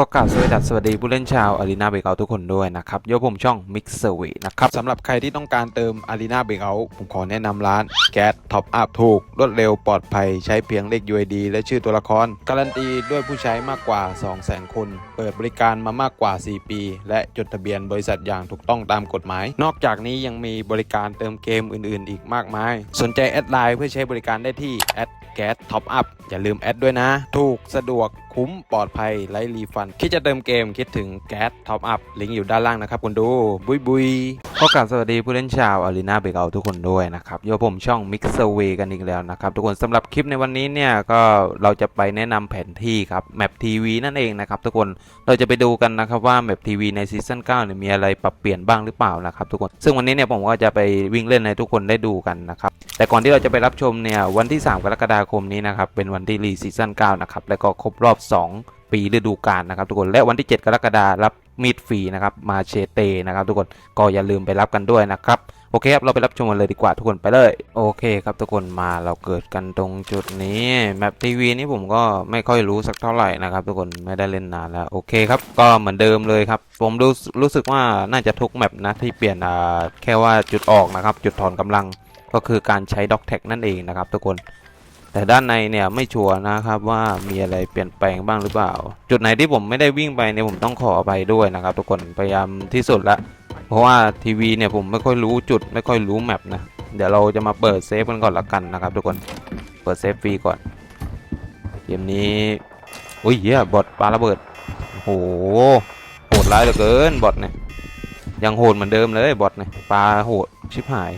ก็กล่าวสวัสดีสวัสดีผู้เล่นชาวอารีนาเบเกาทุกคนด้วยนะครับโยผมช่อง Mix s e r v y นะครับสำหรับใครที่ต้องการเติมอารีนาเบเกาผมขอแนะนำร้านแก๊สท็อปอัพถูก รวดเร็วปลอดภัยใช้เพียงเลข UID และชื่อตัวละคร การันตีด้วยผู้ใช้มากกว่า 200,000 คน เปิดบริการมามากกว่า 4 ปี และจดทะเบียนบริษัทอย่างถูกต้องตามกฎหมาย นอกจากนี้ยังมีบริการเติมเกมอื่น ๆ อีกมากมาย สนใจแอดไลน์เพื่อใช้บริการได้ที่แอดแก๊สท็อปอัพอย่าลืมแอดด้วยนะ ถูกสะดวกคุ้มปลอดภัยไร้รีฟัน คิดจะเติมเกมคิดถึงแก๊สท็อปอัพลิงก์อยู่ด้านล่างนะครับคุณดู บุยบุย ขอกราบสวัสดีผู้เล่นชาวอารีนาเบเกาทุกคนด้วยนะครับโยผมช่อง Mix s e r v y กันอีกแล้วนะครับ ทุกคนสำหรับคลิปในวันนี้เนี่ยก็เราจะไปแนะนำแผนที่ครับแมปทีวีนั่นเองนะครับทุกคนเราจะไปดูกันนะครับว่าแมปทีวีในซีซั่น9เนี่ยมีอะไรปรับเปลี่ยนบ้างหรือเปล่านะครับทุกคนซึ่งวันนี้เนี่ยผมก็จะไปวิ่งเล่นให้ทุกคนได้ดูกันนะครับแต่ก่อนที่เราจะไปรับชมเนี่ยวันที่ 3 กรกฎาคมนี้นะครับเป็นวันที่รีซีซั่น9นะครับแล้วก็ครบรอบ 2 ปีฤดูกาลนะครับทุกคนและวันที่ 7 กรกฎาคมรับ มีดฟรีนะครับมาเชเตนะครับทุกคนก็อย่าลืมไปรับกันด้วยนะครับโอเคครับเราไปรับชมกันเลยดีกว่าทุกคนไปเลยโอเคครับทุกคนมาเราเกิดกันตรงจุดนี้แมปทีวีนี่ผมก็ไม่ค่อยรู้สักเท่าไหร่นะครับทุกคนไม่ได้เล่นนานแล้วโอเคครับก็เหมือนเดิมเลยครับผมรู้รู้สึกว่าน่าจะทุกแมปนะที่เปลี่ยนอ่าแค่ว่าจุดออกนะครับจุดถอนกำลังก็คือการใช้ด็อกแท็กนั่นเองนะครับทุกคน แต่ด้านในเนี่ยไม่ชัวร์นะครับว่ามีอะไรเปลี่ยนแปลงบ้างหรือเปล่า จุดไหนที่ผมไม่ได้วิ่งไปเนี่ยผมต้องขออภัยด้วยนะครับ ทุกคนพยายามที่สุดละเพราะว่าทีวีเนี่ยผมไม่ค่อยรู้จุดไม่ค่อยรู้แมปนะเดี๋ยวเราจะมาเปิดเซฟกันก่อนละกันนะครับ ทุกคนเปิดเซฟฟรีก่อนเกมนี้อุ้ยเหี้ยบอทปาระเบิดโอ้โหโหดร้ายเหลือเกินบอทเนี่ยยังโหดเหมือนเดิมเลยบอทเนี่ยปลาโหดชิบหาย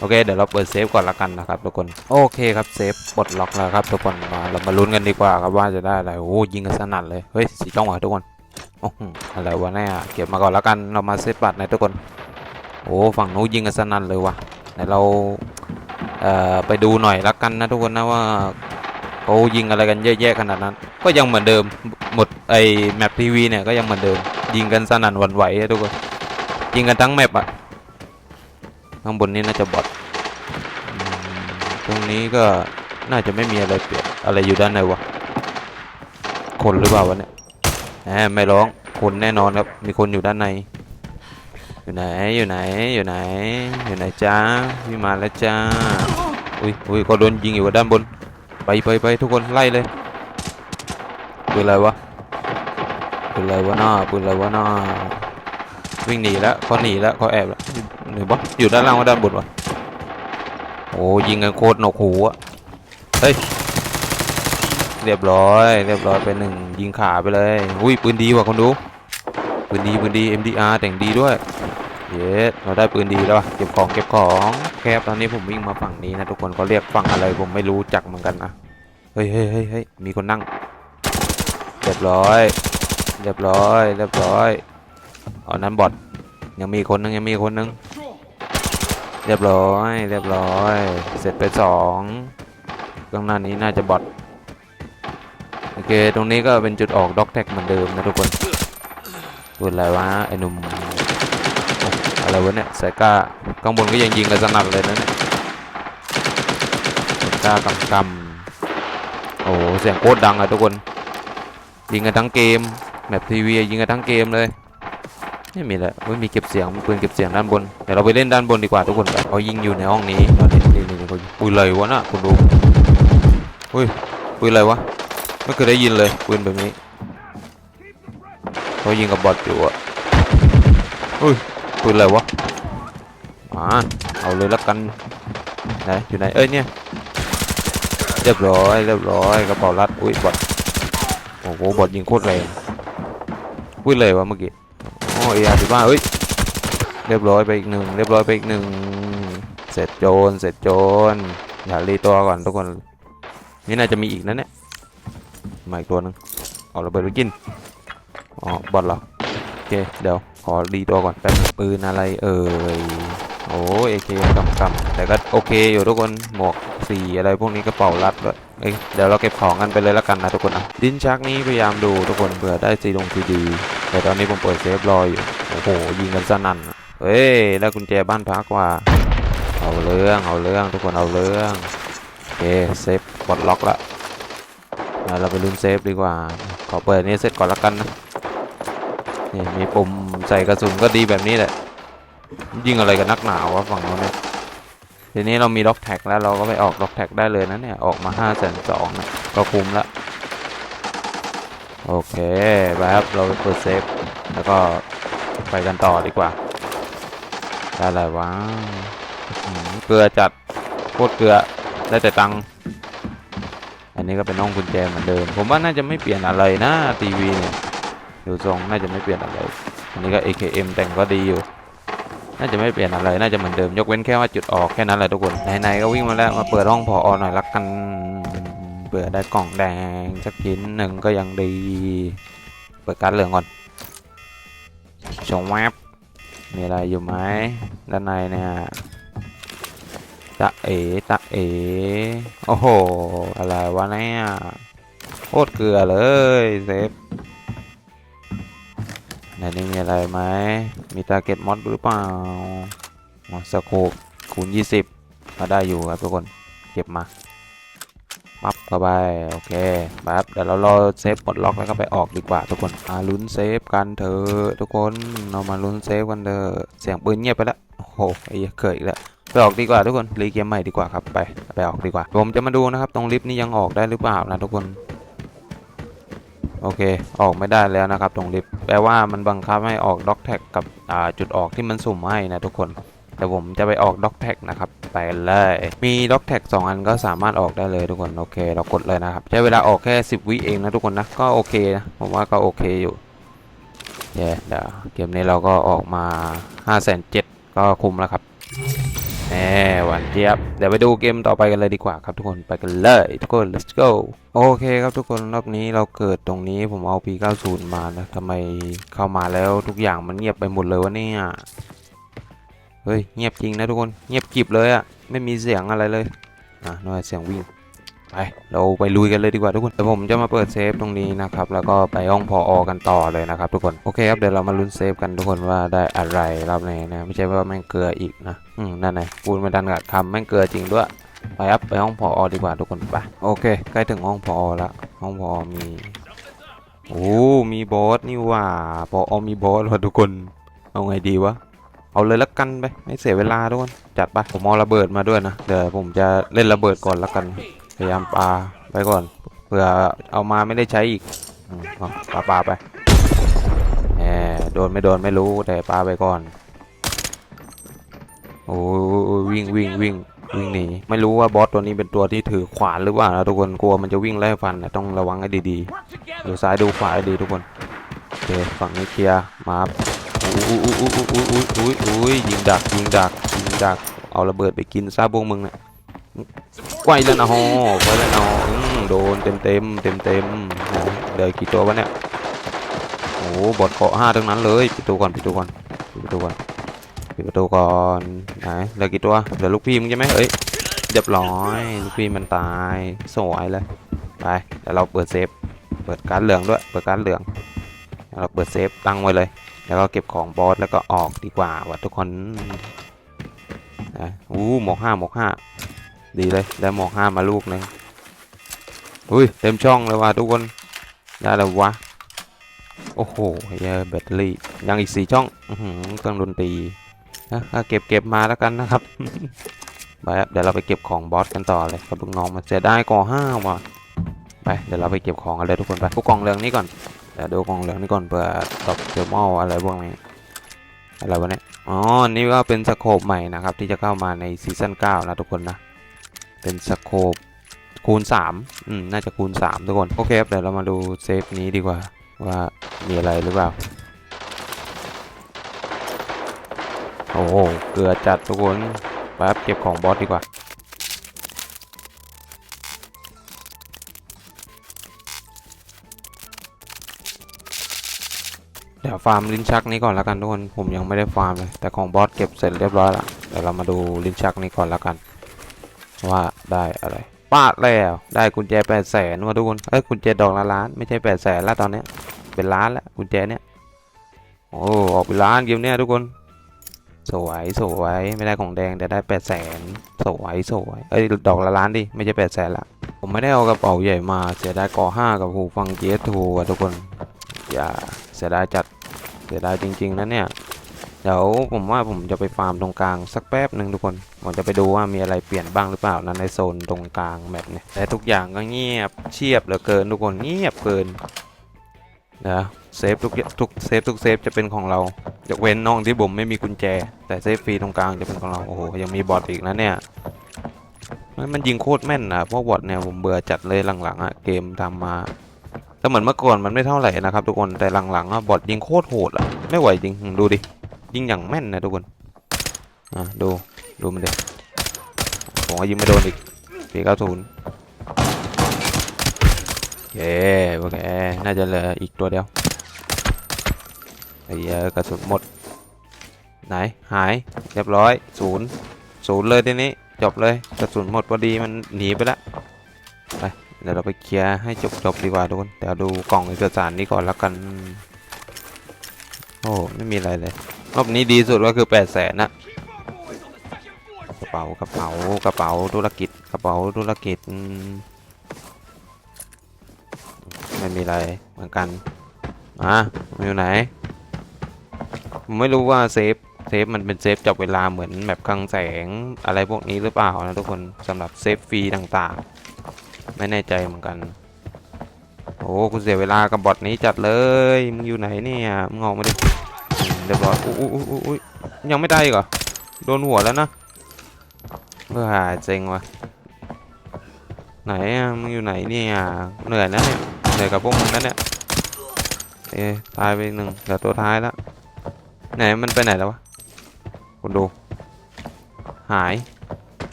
โอเคเดี๋ยวเราเปิดเซฟก่อนละกันนะครับทุกคนโอเคครับเซฟปลดล็อกแล้วครับทุกคนมาเรามาลุ้นกันดีกว่าครับว่าจะได้อะไรโอ้ยิงกันสนั่นเลยเฮ้ยสีจ้องหวะทุกคนโอ้โหอะไรวะเนี่ยเก็บมาก่อนละกันเรามาเซตบัตรในทุกคนโอ้ฝั่งนู้นยิงกันสนั่นเลยวะไหนเราเอ่อไปดูหน่อยละกันนะทุกคนนะว่าเขายิงอะไรกันเยอะแยะขนาดนั้น ก็ยังเหมือนเดิมหมดไอแมปทีวีเนี่ยก็ยังเหมือนเดิมยิงกันสนั่นหวั่นไหวอะทุกคนยิงกันทั้งแมปอะข้างบนนี้น่าจะบอท รงนี้ก็น่าจะไม่มีอะไรเปลี่ยนอะไรอยู่ด้านในวะคนหรือเปล่าวะเนี่ยแหมไม่ร้องคนแน่นอนครับ มีคนอยู่ด้านใน อยู่ไหนอยู่ไหนอยู่ไหน อยู่ไหนจ้าพี่มาแล้วจ้าอุ้ยอุ้ยก็โดนยิงอยู่ด้านบน ไปไปไปทุกคนไล่เลยปืนอะไรวะปืนอะไรวะน้าปืนอะไรวะน้าวิ่งหนีแล้วเขาหนีแล้วเขาแอบแล้วหรือวะอยู่ด้านล่างว่าด้านบนวะ อ้ยิงกันโคตรหนกหูอะเฮ้ยเรียบร้อย เรียบร้อยไปหนึ่งยิงขาไปเลยอุ้ยปืนดีว่ะคนดูปืนดีปืนดี MDR แต่งดีด้วยเย้เราได้ปืนดีแล้วเก็บของเก็บของแคบตอนนี้ผมวิ่งมาฝั่งนี้นะทุกคนเขาเรียกฝั่งอะไรผมไม่รู้จักเหมือนกันนะเฮ้ยเฮ้ยเฮ้ยเฮ้ยมีคนนั่งเรียบร้อย เรียบร้อย เรียบร้อยอ๋อนั้นบอทยังมีคนนึงยังมีคนนึง เรียบร้อย เรียบร้อย เสร็จไปสองข้างหน้านี้น่าจะบอทโอเค ตรงนี้ก็เป็นจุดออกด็อกแท็กเหมือนเดิมนะทุกคนพูดอะไรวะไอ้หนุ่มอะไรวะเนี่ยสายก้าข้างบนก็ยังยิงกันสนั่นเลยนะเนี่ยสายก้ากำกำโอ้เสียงโคตรดังอะทุกคนยิงกันทั้งเกมแมปทีวียิงกันทั้งเกมเลย ไม่มีแล้วไม่มีเก็บเสียงมีปืนเก็บเสียงด้านบนเดี๋ยวเราไปเล่นด้านบนดีกว่าทุกคนเขายิงอยู่ในห้องนี้นี่นี่นี่เขายิงปืนอะไรวะน่ะคุณดูอุ้ยปืนอะไรวะไม่เคยได้ยินเลยปืนแบบนี้เขายิงกับบอทอยู่อะอุ้ยปืนอะไรวะอ่าเอาเลยละกันไหนอยู่ไหนเอ้ยเนี่ยเรียบร้อยเรียบร้อยกระเป๋ารัดอุ้ยบอทโอ้โหบอทยิงโคตรแรงปืนเลยวะเมื่อกี้ โอ้ยอาสิบ้าเอ้ย เรียบร้อยไปอีกหนึ่งเรียบร้อยไปอีกหนึ่งเสร็จโจรเสร็จโจรอย่ารีตัวก่อนทุกคน นี่น่าจะมีอีกนะเนี่ยมาอีกตัวหนึงเอาระเบิดไปกินอ๋อบอทเหรอโอเคเดี๋ยวขอรีตัวก่อนแป๊บปืนอะไรเอ่ยโอ้เอเคกำกำแต่ก็โอเคอยู่ทุกคนหมวกสีอะไรพวกนี้กระเป๋ารัดด้วยเอ้ยเดี๋ยวเราเก็บของกันไปเลยละกันนะทุกคนนะดินชักนี้พยายามดูทุกคนเผื่อได้ซีลงซีดี แต่ตอนนี้ผมเปิดเซฟรออยู่โอ้โหยิงกันสนั่นเฮ้ยแล้วกุญแจบ้านพักว่า เอาเรื่องเอาเรื่องทุกคนเอาเรื่องโอเคเซฟปลดล็อกละเราไปลุ้นเซฟดีกว่า ขอเปิดนี้เสร็จก่อนละกันนะนี่มีปุ่มใส่กระสุนก็ดีแบบนี้แหละ ยิงอะไรกันนักหนาวะฝั่งโน้นเนี่ยทีนี้เรามีล็อกแท็กแล้วเราก็ไปออกล็อกแท็กได้เลยนะเนี่ย ออกมา5้าแสนสองก็คุ้มละ โอเคไปครับ เราไปเปิดเซฟ แล้วก็ไปกันต่อดีกว่าได้อะไรวะเกลือจัดโคตรเกลือได้แต่ตังค์อันนี้ก็เป็นห้องกุญแจเหมือนเดิม ผมว่าน่าจะไม่เปลี่ยนอะไรนะทีวีเนี่ยดูทรงน่าจะไม่เปลี่ยนอะไร อันนี้ก็ AKM แต่งก็ดีอยู่ น่าจะไม่เปลี่ยนอะไร น่าจะเหมือนเดิม ยกเว้นแค่ว่าจุดออกแค่นั้นแหละทุกคน ไหนๆก็วิ่งมาแล้ว มาเปิดห้องพออหน่อยละกัน เปิดได้กล่องแดงสักชิ้นหนึ่งก็ยังดี เปิดการเหลืองก่อนชงแวบมีอะไรอยู่ไหมด้านในเนี่ยตะเอ๋ตะเอ๋โอ้โห อะไรวะเนี่ยโคตรเกลือเลยเซฟในนี้มีอะไรไหมมีตาเก็ตมอดหรือเปล่าอ๋อสโคปคูณ 20มาได้อยู่ครับทุกคน เก็บมา ปั๊บเข้าไปโอเคปั๊บเดี๋ยวเรารอเซฟปลดล็อกแล้วก็ไปออกดีกว่าทุกคนมาลุ้นเซฟกันเถอะทุกคนเรามาลุ้นเซฟกันเถอะเสียงปืนเงียบไปแล้วโอ้โหไอ้เกยเกิดอีกแล้วไปออกดีกว่าทุกคนรีเกมใหม่ดีกว่าครับไปไปออกดีกว่า ผมจะมาดูนะครับตรงลิฟต์นี้ยังออกได้หรือเปล่านะทุกคนโอเค ออกไม่ได้แล้วนะครับตรงลิฟต์แปลว่ามันบังคับให้ออกด็อกแท็กกับจุดออกที่มันสุ่มให้นะทุกคน แต่ผมจะไปออกด็อกแท็กนะครับไปเลย มีด็อกแท็ก2อันก็สามารถออกได้เลยทุกคนโอเค เรากดเลยนะครับใช้เวลาออกแค่ 10 วิเองนะทุกคนนะก็โอเคนะผมว่าก็โอเคอยู่เดี๋ยวเกมนี้เราก็ออกมา5 7 0 0 0ก็คุ้มแล้วครับแหมหวานเจี๊ยบ เดี๋ยวไปดูเกมต่อไปกันเลยดีกว่าครับทุกคนไปกันเลยทุกคน let's go โอเคครับทุกคนรอบนี้เราเกิดตรงนี้ผมเอา P90 มานะทำไมเข้ามาแล้วทุกอย่างมันเงียบไปหมดเลยวะเนี่ย เฮ้ยเงียบจริงนะทุกคนเงียบกริบเลยอะไม่มีเสียงอะไรเลยอะน้อยเสียงวิ่งไปเราไปลุยกันเลยดีกว่าทุกคนแต่ผมจะมาเปิดเซฟตรงนี้นะครับแล้วก็ไปห้องพออกันต่อเลยนะครับทุกคนโอเคครับเดี๋ยวเรามาลุ้นเซฟกันทุกคนว่าได้อะไรรอบนี้นะไม่ใช่ว่าแม่งเกลืออีกนะอืมนั่นไงปูนม่ดันกับคำแม่งเกลือจริงด้วยไปครับไปห้องพออดีกว่าทุกคนไปโอเค ใกล้ถึงห้องพอแล้วห้องพอมีโอ้มีบอสนี่ว่าพออมีบอสว่ะทุกคนเอาไงดีวะ เอาเลยละกันไปไม่เสียเวลาทุกคนจัดไปผมเอาระเบิดมาด้วยนะเดี๋ยวผมจะเล่นระเบิดก่อนละกัน พยายามปาไปก่อนเผื่อเอามาไม่ได้ใช้อีกอืมเอาปาปาไปแหมโดนไม่โดนไม่รู้แต่ปาไปก่อนโอ้วิ่งวิ่งวิ่งวิ่งหนีไม่รู้ว่าบอสตัวนี้เป็นตัวที่ถือขวานหรือเปล่านะทุกคนกลัวมันจะวิ่งไล่ฟันนะต้องระวังให้ดีๆดูซ้ายดูขวาให้ดีทุกคนโอเคฝั่งนี้เคลียร์มาครับ อุ้ยอุ้ยอุ้ยอุ้ยอุ้ยอุ้ยอุ้ยยิงดักยิงดักยิงดัก เอาระเบิดไปกินซาบวงมึงนี่ยไกวแล้วนะฮอไกวแล้วนะฮออืมโดนเต็มเต็มเต็มเต็มๆนะเหลือกี่ตัววะเนี่ยโอ้โหบอดเกาะห้าทั้งนั้นเลยปิดประตูก่อนปิดประตูก่อนปิดประตูก่อนปิดประตูก่อนไหนเหลือกี่ตัวเหลือลูกพี่มึงใช่ไหมเอ้ยเรียบร้อยลูกพี่มันตายสวยเลยไปเดี๋ยวเราเปิดเซฟเปิดการเหลืองด้วยเปิดการเหลืองเดี๋ยวเราเปิดเซฟตั้งไว้เลย แล้วก็เก็บของบอสแล้วก็ออกดีกว่าว่ะทุกคนนะอู้หมวกห้าหมวกห้าดีเลยได้หมอกห้ามาลูกหนึงอุ้ยเต็มช่องเลยว่ะทุกคนได้แล้ววะโอ้โหเหี้ยแบตเตอรี่ยังอีกสี่ช่องเครื่องดนตรีนะเก็บเก็บมาแล้วกันนะครับไปเดี๋ยวเราไปเก็บของบอสกันต่อเลยกับลูกน้องมาเสียได้ก่อห้าว่ะไปเดี๋ยวเราไปเก็บของกันเลยทุกคนไปพวกกล่องเหลืองนี้ก่อน เดี๋ยวดูกองเหลืองนี้ก่อนเผื่อตบเทอร์มอลอะไรพวกนี้อะไรวะเนี่ยอ๋อนี่ก็เป็นสโคปใหม่นะครับ ที่จะเข้ามาในซีซั่น9นะทุกคนนะ เป็นสโคปคูณ3อืมน่าจะคูณ 3 ทุกคน โอเคครับเดี๋ยวเรามาดูเซฟนี้ดีกว่า ว่ามีอะไรหรือเปล่า โอ้โห เกลือจัดทุกคนแป๊บเก็บของบอสดีกว่า เดี๋ยวฟาร์มลิ้นชักนี้ก่อนแล้วกันทุกคน ผมยังไม่ได้ฟาร์มเลย แต่ของบอสเก็บเสร็จเรียบร้อยล้วเดี๋ยวเรามาดูลิ้นชักนี้ก่อนแล้วกัน ว่าได้อะไรปาดแล้วได้กุญแจแปดแสนว่ะทุกคนเอ้ยกุญแจดอกละล้านไม่ใช่แปดแสนแล้วตอนนี้เป็นล้านแล้วกุญแจเนี้ยโอ้ออกเป็นล้านเกมเนี้ยทุกคนสวยสวยไม่ได้ของแดงแต่ได้แปดแสนสวยสวยเอ้ยดอกละล้านดิไม่ใช่แปดแสนละผมไม่ได้เอากระเป๋าใหญ่มาเสียดายกอห้ากับหูฟังเจสทูอะทุกคนอย่า สียดายจัดเสียดายจริงๆนะเนี่ยเดี๋ยวผมว่าผมจะไปฟาร์มตรงกลางสักแป๊บหนึ่งทุกคนผมจะไปดูว่ามีอะไรเปลี่ยนบ้างหรือเปล่านะในโซนตรงกลางแมปเนี่ยแต่ทุกอย่างก็เงียบเชียบเหลือเกินทุกคนเงียบเกินนะเซฟทุกทุกเซฟทุกเซฟจะเป็นของเรายกเว้นน้องที่ผมไม่มีกุญแจ แต่เซฟฟรีตรงกลางจะเป็นของเราโอ้โหยังมีบอทอีกนะเนี่ยมันยิงโคตรแม่นนะพวกบอทเนี่ยผมเบื่อจัดเลยหลังๆอะเกมทำมา แต่เหมือนเมื่อก่อนมันไม่เท่าไหร่นะครับทุกคนแต่หลังๆอะบอทยิงโคตรโหดอะไม่ไหวจริงดูดิยิงอย่างแม่นนะทุกคนอะดูดูมันเดิผมก็ยิงไม่โดนอีกปีเก้าศูนย์โอเคโอเคน่าจะเหลืออีกตัวเดียวไอ้เหี้ยกระสุนหมด ไหนหายเรียบร้อยศูนย์ศูนย์เลยทีนี้จบเลยกระสุนหมดพอดีมันหนีไปละไป เดี๋ยวเราไปเคลียร์ให้จบจบๆดีกว่าทุกคน เดี๋ยวดูกล่องเอกสารนี้ก่อนแล้วกัน โอ้ไม่มีอะไรเลยรอบนี้ดีสุดก็คือแปดแสนนะกระเป๋ากระเป๋ากระเป๋าธุรกิจกระเป๋าธุรกิจไม่มีอะไรเหมือนกันอะมันอยู่ไหนผมไม่รู้ว่าเซฟเซฟมันเป็นเซฟจับเวลาเหมือนแบบคลังแสงอะไรพวกนี้หรือเปล่านะทุกคนสำหรับเซฟฟรีต่างๆ ไม่แน่ใจเหมือนกัน โอ้คุณเสียเวลากับบอทนี้จัดเลย มึงอยู่ไหนเนี่ย มึงออกมาดิอืมเรียบร้อยอุ้ยอุ้ยอุ้ยยังไม่ได้เหรอ โดนหัวแล้วนะเพื่อหาเจงวะไหนอะมึงอยู่ไหนเนี่ยเหนื่อยนะเนี่ยเหนื่อยกับพวกมึงนะเนี่ยเอ๊ตายไปหนึ่งเหลือตัวท้ายแล้วไหนมันไปไหนแล้ววะคุณดูหาย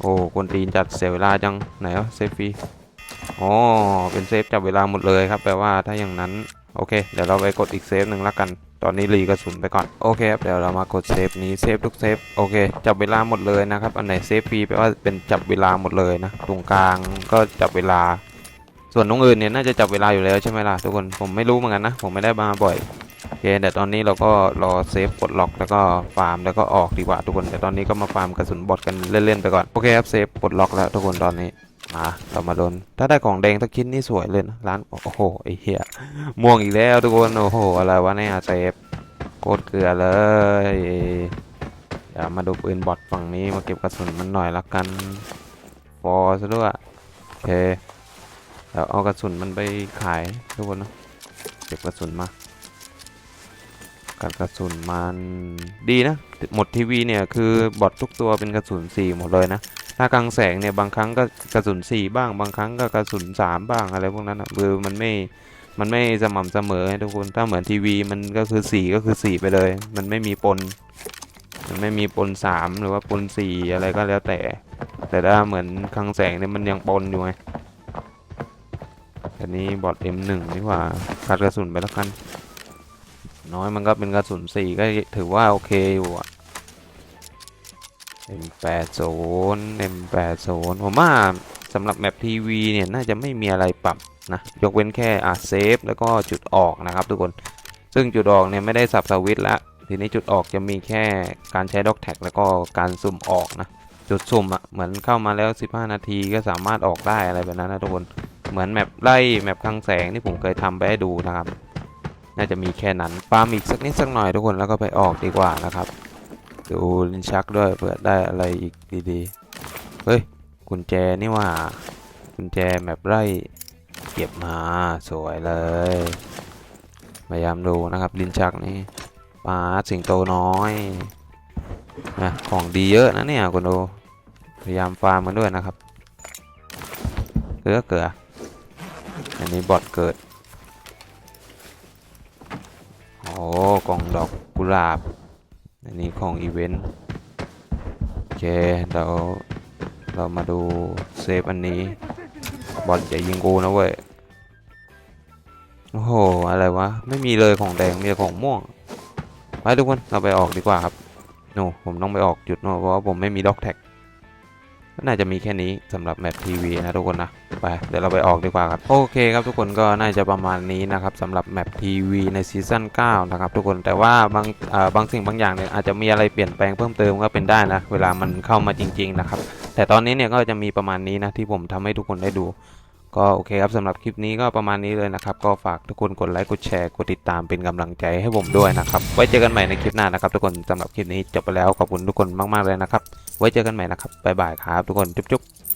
โอ้คนตีนจัดเสียเวลาจังไหนวะเซฟฟรี อ๋อ เป็นเซฟจับเวลาหมดเลยครับ แปลว่าถ้าอย่างนั้น โอเค เดี๋ยวเราไปกดอีกเซฟหนึ่งละกัน ตอนนี้รีกระสุนไปก่อน โอเคครับ เดี๋ยวเรามากดเซฟนี้ เซฟทุกเซฟ โอเค จับเวลาหมดเลยนะครับ อันไหนเซฟฟรีแปลว่าเป็นจับเวลาหมดเลยนะ ตรงกลางก็จับเวลา ส่วนตรงอื่นเนี่ยน่าจะจับเวลาอยู่แล้วใช่ไหมล่ะทุกคน ผมไม่รู้เหมือนกันนะ ผมไม่ได้มาบ่อยโอเคแต่ตอนนี้เราก็รอเซฟกดล็อกแล้วก็ฟาร์มแล้วก็ออกดีกว่าทุกคน แต่ตอนนี้ก็มาฟาร์มกระสุนบอดกันเล่นๆไปก่อน โอเคครับ เซฟกดล็อกแล้วทุกคนตอนนี้ มาเรามาโดนถ้าได้ของแดงสักชิ้นนี่สวยเลยนะร้านโอ้โหไอ้เหี้ยม่วงอีกแล้วทุกคนโอ้โหอะไรวะเนี่ยเซฟโคตรเกลือเลยเดี๋ยวมาดูปืนบอดฝั่งนี้มาเก็บกระสุนมันหน่อยละกันฟอร์ซะด้วยโอเคเดี๋ยวเอากระสุนมันไปขายทุกคนนะเก็บกระสุนมาการกระสุนมันดีนะหมดทีวีเนี่ยคือบอททุกตัวเป็นกระสุน4หมดเลยนะ ถ้ากลางแสงเนี่ยบางครั้งก็กระสุน4บ้าง บางครั้งก็กระสุน3บ้างอะไรพวกนั้นอะคือมันไม่มันไม่สม่ำเสมอให้ทุกคนถ้าเหมือนทีวีมันก็คือ4ก็คือ4ไปเลย มันไม่มีปนมันไม่มีปน3หรือว่าปน4อะไรก็แล้วแต่ แต่ถ้าเหมือนคลังแสงเนี่ยมันยังปนอยู่ไงอันนี้บอท M1 นี่ว่าคัดกระสุนไปแล้วกัน น้อยมันก็เป็นกระสุนสี่ก็ถือว่าโอเคอยู่อะ M80 M80 ผมว่าสำหรับแมปทีวีเนี่ยน่าจะไม่มีอะไรปรับนะยกเว้นแค่อะเซฟแล้วก็จุดออกนะครับทุกคนซึ่งจุดออกเนี่ยไม่ได้สับสวิตช์ละทีนี้จุดออกจะมีแค่การใช้ด็อกแท็กแล้วก็การซุ่มออกนะจุดซุ่มอะเหมือนเข้ามาแล้ว 15 นาทีก็สามารถออกได้อะไรแบบนั้นนะทุกคนเหมือนแมปไล่แมปคลังแสงที่ผมเคยทำไปให้ดูนะครับ น่าจะมีแค่นั้นฟาร์มอีกสักนิดสักหน่อยทุกคนแล้วก็ไปออกดีกว่านะครับ ดูลินชักด้วยเผื่อได้อะไรอีกดีๆ เฮ้ย กุญแจนี่ว่า กุญแจแมปไร่เก็บมาสวยเลย พยายามดูนะครับ ลินชักนี่ปลาสิงโตน้อยนะของดีเยอะนะเนี่ยคุณดูพยายามฟาร์มมันด้วยนะครับ เกลือเกลืออันนี้บอทเกิด โอ้กล่องดอกกุหลาบ อันนี้ของอีเวนต์โอเคเดี๋ยวเรามาดูเซฟอันนี้ บอลจะยิงกูนะเว้ย โอ้โห อะไรวะ ไม่มีเลยของแดง มีแต่ของม่วง ไปทุกคน เราไปออกดีกว่าครับ โน ผมต้องไปออกจุดโนเพราะว่าผมไม่มีด็อกแท็ก น่าจะมีแค่นี้สำหรับแมปทีวีนะทุกคนนะไปเดี๋ยวเราไปออกดีกว่าครับ โอเคครับทุกคนก็น่าจะประมาณนี้นะครับสำหรับแมปทีวีในซีซั่น9นะครับทุกคนแต่ว่าบางบางสิ่งบางอย่างเนี่ยอาจจะมีอะไรเปลี่ยนแปลงเพิ่มเติมก็เป็นได้นะเวลามันเข้ามาจริง ๆ นะครับ แต่ตอนนี้เนี่ยก็จะมีประมาณนี้นะที่ผมทำให้ทุกคนได้ดูก็โอเคครับสำหรับคลิปนี้ก็ประมาณนี้เลยนะครับ ก็ฝากทุกคนกดไลค์กดแชร์กดติดตามเป็นกำลังใจให้ผมด้วยนะครับ ไว้เจอกันใหม่ในคลิปหน้านะครับ ทุกคนสำหรับคลิปนี้จบไปแล้วขอบคุณทุกคนมากๆเลยนะครับ ไว้เจอกันใหม่นะครับบ๊ายบายครับทุกคนจุ๊บๆ